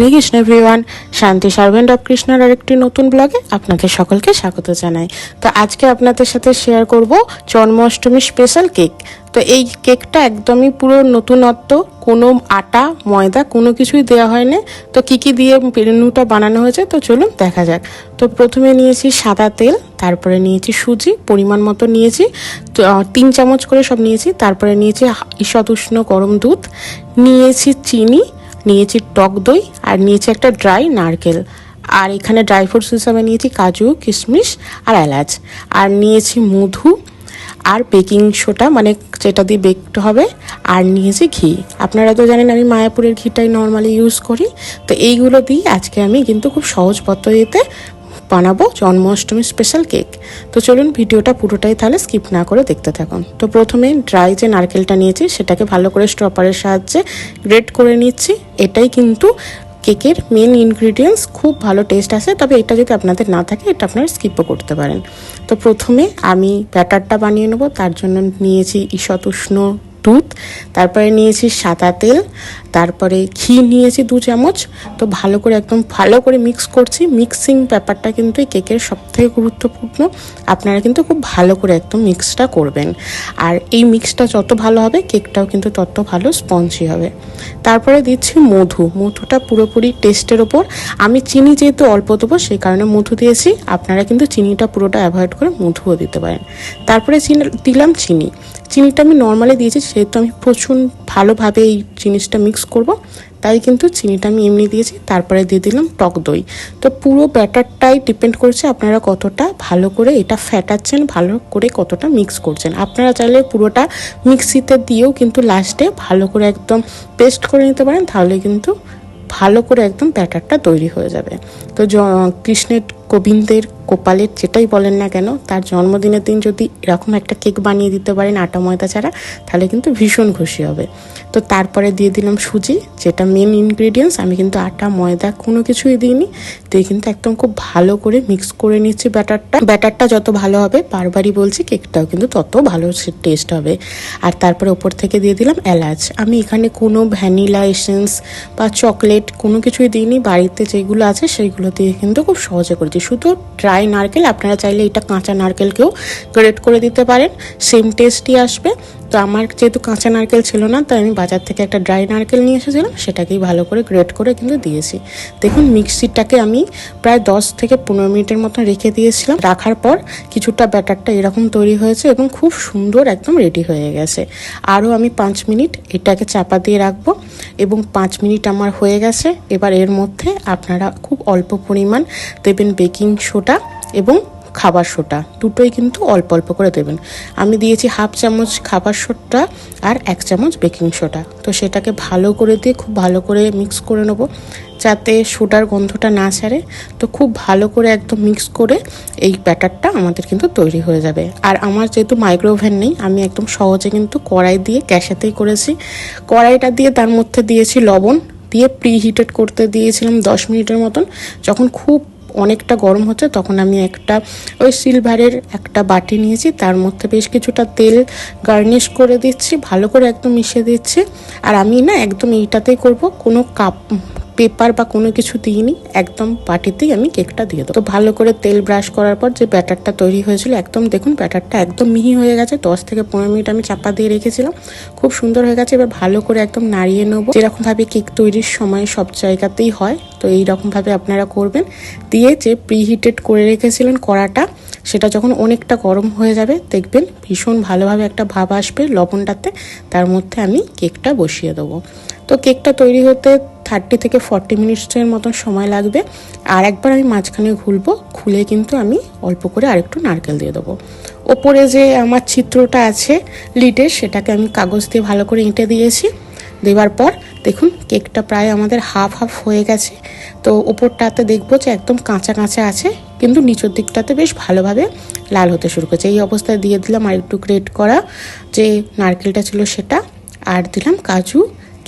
হরে Krishna everyone শান্তি servant of কৃষ্ণার আরেকটি নতুন ব্লগে আপনাদের সকলকে স্বাগত জানাই। তো আজকে আপনাদের সাথে শেয়ার করব জন্মাষ্টমী স্পেশাল কেক তো এই কেকটা একদমই পুরো নতুনত্ব কোনো আটা ময়দা কোনো কিছুই দেওয়া হয়নি। তো কি কি দিয়ে মেনুটা বানানো হয়েছে তো চলুন দেখা যাক। তো প্রথমে নিয়েছি সাদা তেল তারপরে নিয়েছি সুজি পরিমাণ মতো নিয়েছি। তো, তিন চামচ করে সব নিয়েছি। তারপরে নিয়েছি ঈষৎ উষ্ণ গরম দুধ। নিয়েছি চিনি নিয়েছি টক দই আর নিয়েছি একটা ড্রাই নারকেল। আর এখানে ড্রাই ফ্রুটস হিসাবে নিয়েছি কাজু, কিশমিশ আর এলাচ। আর নিয়েছি মধু আর বেকিং সোটা মানে যেটা দিয়ে বেকড হবে। আর নিয়েছি ঘি। আপনারা তো জানেন আমি মায়াপুরের ঘিটাই নর্মালি ইউজ করি। তো এইগুলো দিয়ে আজকে আমি কিন্তু খুব সহজ পদ্ধতিতে বানাবো জন্মাষ্টমী স্পেশাল কেক তো চলুন ভিডিওটা পুরোটাই তাহলে স্কিপ না করে দেখতে থাকুন। তো প্রথমে ড্রাই যে নারকেলটা নিয়েছি, সেটাকে ভালো করে স্টপারের সাহায্যে গ্রেট করে নিচ্ছি। এটাই কিন্তু কেকের মেন ইনগ্রিডিয়েন্টস খুব ভালো টেস্ট আসে তবে এটা যদি আপনাদের না থাকে, এটা আপনারা স্কিপও করতে পারেন। তো প্রথমে আমি ব্যাটারটা বানিয়ে নেব। তার জন্য নিয়েছি ঈষৎ উষ্ণ দুধ। তারপরে নিয়েছি সাদা তেল। তারপরে ঘি নিয়েছি দু চামচ। তো ভালো করে একদম ভালো করে মিক্স করছি। মিক্সিং ব্যাপারটা কিন্তু এই কেকের সবথেকে গুরুত্বপূর্ণ। আপনারা কিন্তু খুব ভালো করে একদম মিক্সটা করবেন। আর এই মিক্সটা যত ভালো হবে কেকটাও কিন্তু তত ভালো স্পঞ্জি হবে। তারপরে দিচ্ছি মধু। মধুটা পুরোপুরি টেস্টের ওপর। আমি চিনি যেহেতু অল্প দেবো, সেই কারণে মধু দিয়েছি। আপনারা কিন্তু চিনিটা পুরোটা অ্যাভয়েড করে মধুও দিতে পারেন। তারপরে চিনি- দিলাম চিনি। চিনিটা আমি নর্মালি দিয়েছি, সেহেতু আমি প্রচুর ভালোভাবে এই জিনিসটা মিক্স করব। তাই কিন্তু চিনিটা আমি এমনি দিয়েছি, তারপরে দিয়ে দিলাম টক দই। তো পুরো ব্যাটারটাই ডিপেন্ড করছে আপনারা কতটা ভালো করে এটা ফ্যাটাচ্ছেন ভালো করে কতটা মিক্স করছেন। আপনারা চাইলে পুরোটা মিক্সিতে দিয়েও কিন্তু লাস্টে ভালো করে একদম পেস্ট করে নিতে পারেন, তাহলে কিন্তু ভালো করে একদম ব্যাটারটা তৈরি হয়ে যাবে। তো কৃষ্ণের গোবিন্দের গোপালের যেটাই বলেন না কেন, তার জন্মদিনের দিন যদি এরকম একটা কেক বানিয়ে দিতে পারেন আটা ময়দা ছাড়া, তাহলে কিন্তু ভীষণ খুশি হবে। তো তারপরে দিয়ে দিলাম সুজি, যেটা মেন ইনগ্রিডিয়েন্টস আমি কিন্তু আটা, ময়দা কোনো কিছুই দিইনি। দিয়ে কিন্তু একদম খুব ভালো করে মিক্স করে নিচ্ছি ব্যাটারটা। ব্যাটারটা যত ভালো হবে, বারবারই বলছি, কেকটাও কিন্তু তত ভালো টেস্ট হবে। আর তারপরে ওপর থেকে দিয়ে দিলাম এলাচ। আমি এখানে কোনো ভ্যানিলা এসেন্স বা চকলেট কোনো কিছুই দিইনি। বাড়িতে যেগুলো আছে সেইগুলো দিয়ে কিন্তু খুব সহজে করেছি। শুধু ড্রাই নারকেল, আপনারা চাইলে এটা কাঁচা নারকেলকেও গ্রেট করে দিতে পারেন। সেম টেস্টই আসবে। তো আমার যেহেতু কাঁচা নারকেল ছিল না, তাই আমি বাজার থেকে একটা ড্রাই নারকেল নিয়ে এসেছিলাম, সেটাকেই ভালো করে গ্রেট করে কিন্তু দিয়েছি। দেখুন, মিক্সিটাকে আমি প্রায় দশ থেকে পনেরো মিনিটের মতন রেখে দিয়েছিলাম। রাখার পর কিছুটা ব্যাটারটা এরকম তৈরি হয়েছে এবং খুব সুন্দর একদম রেডি হয়ে গেছে। আরও আমি পাঁচ মিনিট এটাকে চাপা দিয়ে রাখব এবং পাঁচ মিনিট আমার হয়ে গেছে। এবার এর মধ্যে আপনারা খুব অল্প পরিমাণ দেবেন বেকিং সোডা এবং খাবার সোটা। দুটোই কিন্তু অল্প অল্প করে দেবেন। আমি দিয়েছি হাফ চামচ খাবার সোটা আর এক চামচ বেকিং সোডা তো সেটাকে ভালো করে দিয়ে খুব ভালো করে মিক্স করে নেব যাতে সোডার গন্ধটা না ছাড়ে। তো খুব ভালো করে একদম মিক্স করে এই ব্যাটারটা আমাদের কিন্তু তৈরি হয়ে যাবে। আর আমার যেহেতু মাইক্রোওভেন নেই, আমি একদম সহজে কিন্তু কড়াই দিয়ে গ্যাসেতেই করেছি। কড়াইটা দিয়ে তার মধ্যে দিয়েছি লবণ। দিয়ে প্রি হিটেড করতে দিয়েছিলাম দশ মিনিটের মতন। যখন খুব অনেকটা গরম হচ্ছে, তখন আমি একটা, ওই সিলভারের একটা বাটি নিয়েছি, তার মধ্যে বেশ কিছুটা তেল গার্নিশ করে দিচ্ছি, ভালো করে একদম মিশিয়ে দিচ্ছি। আর আমি না একদম এইটাতেই করব, কোনো কাপ পেপার বা কোনো কিছু দিইনি, একদম বাটিতেই আমি কেকটা দিয়ে দেবো। তো ভালো করে তেল ব্রাশ করার পর যে ব্যাটারটা তৈরি হয়েছিল, একদম দেখুন ব্যাটারটা একদম মিহি হয়ে গেছে, দশ থেকে পনেরো মিনিট আমি চাপা দিয়ে রেখেছিলাম। খুব সুন্দর হয়ে গেছে, এবার ভালো করে একদম নাড়িয়ে নেব। যেরকমভাবে কেক তৈরির সময় সব জায়গাতেই হয়, তো এইরকম ভাবে আপনারা করবেন। দিয়ে যে প্রিহিটেড করে রেখেছিলেন কড়াটা, সেটা যখন অনেকটা গরম হয়ে যাবে, দেখবেন ভীষণ ভালোভাবে একটা ভাব আসবে লবণটাতে, তার মধ্যে আমি কেকটা বসিয়ে দেবো। তো কেকটা তৈরি হতে থার্টি থেকে ফর্টি মিনিটসের মতন সময় লাগবে। আর একবার আমি মাঝখানে ঘুলবো খুলে কিন্তু আমি অল্প করে আরেকটু নারকেল দিয়ে দেবো। ওপরে যে আমার চিত্রটা আছে লিডের সেটাকে আমি কাগজ দিয়ে ভালো করে এঁটে দিয়েছি। দেওয়ার পর দেখুন কেকটা প্রায় আমাদের হাফ হাফ হয়ে গেছে। তো ওপরটাতে দেখব যে একদম কাঁচা কাঁচা আছে, কিন্তু নিচের দিকটাতে বেশ ভালোভাবে লাল হতে শুরু করেছে। এই অবস্থায় দিয়ে দিলাম আর একটু গ্রেট করা যে নারকেলটা ছিল সেটা। আর দিলাম কাজু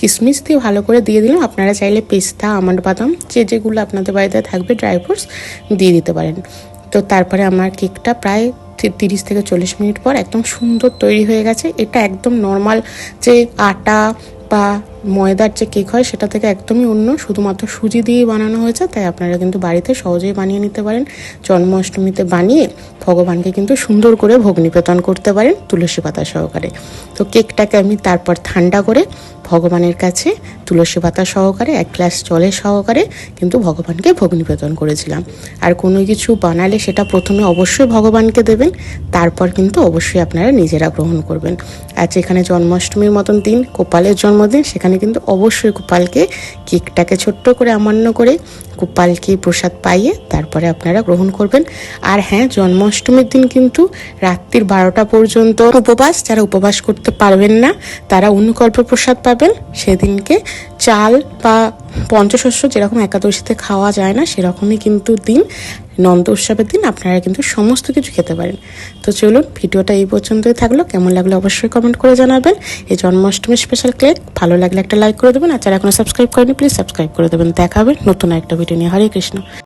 কিশমিশ দিয়ে ভালো করে দিয়ে দিলাম আপনারা চাইলে পেস্তা, আমন্ড বাদাম, যে যেগুলো আপনাদের বাড়িতে থাকবে ড্রাই ফ্রুটস দিয়ে দিতে পারেন। তো তারপরে আমার কেকটা প্রায় তিরিশ থেকে চল্লিশ মিনিট পর একদম সুন্দর তৈরি হয়ে গেছে। এটা একদম নর্মাল যে আটা বা ময়দার যে কেক হয় সেটা থেকে একদমই অন্য। শুধুমাত্র সুজি দিয়ে বানানো হয়েছে, তাই আপনারা কিন্তু বাড়িতে সহজেই বানিয়ে নিতে পারেন। জন্মাষ্টমীতে বানিয়ে ভগবানকে কিন্তু সুন্দর করে ভোগ নিবেদন করতে পারেন তুলসী পাতা সহকারে। তো কেকটাকে আমি তারপর ঠান্ডা করে ভগবানের কাছে তুলসী পাতা সহকারে, এক গ্লাস জলের সহকারে কিন্তু ভগবানকে ভোগ নিবেদন করেছিলাম। আর কোনো কিছু বানালে সেটা প্রথমে অবশ্যই ভগবানকে দেবেন, তারপর কিন্তু অবশ্যই আপনারা নিজেরা গ্রহণ করবেন। আর যেখানে জন্মাষ্টমীর মতন দিন, গোপালের জন্মদিন, সেখানে কিন্তু অবশ্যই গোপালকে কেকটাকে ছোট্ট করে আমান্য করে গোপালকে প্রসাদ পাইয়ে তারপরে আপনারা গ্রহণ করবেন। আর হ্যাঁ জন্মাষ্টমীর দিন কিন্তু রাত্রির বারোটা পর্যন্ত উপবাস, যারা উপবাস করতে পারবেন না, তারা অনুকল্প প্রসাদ পাবেন। সেদিনকে চাল বা পঞ্চশস্য যেরকম একাদশীতে খাওয়া যায় না, সেরকমই কিন্তু দিন, নন্দ উৎসবের দিন আপনারা কিন্তু সমস্ত কিছু খেতে পারেন। তো চলুন, ভিডিওটা এই পর্যন্তই থাকল। কেমন লাগল অবশ্যই কমেন্ট করে জানাবেন। এই জন্মাষ্টমী স্পেশাল কেক ভালো লাগলে একটা লাইক করে দেবেন। আর যারা এখনও সাবস্ক্রাইব করেনি প্লিজ সাবস্ক্রাইব করে দেবেন। দেখা হবে নতুন একটা ভিডিও নিয়ে। হরে কৃষ্ণ।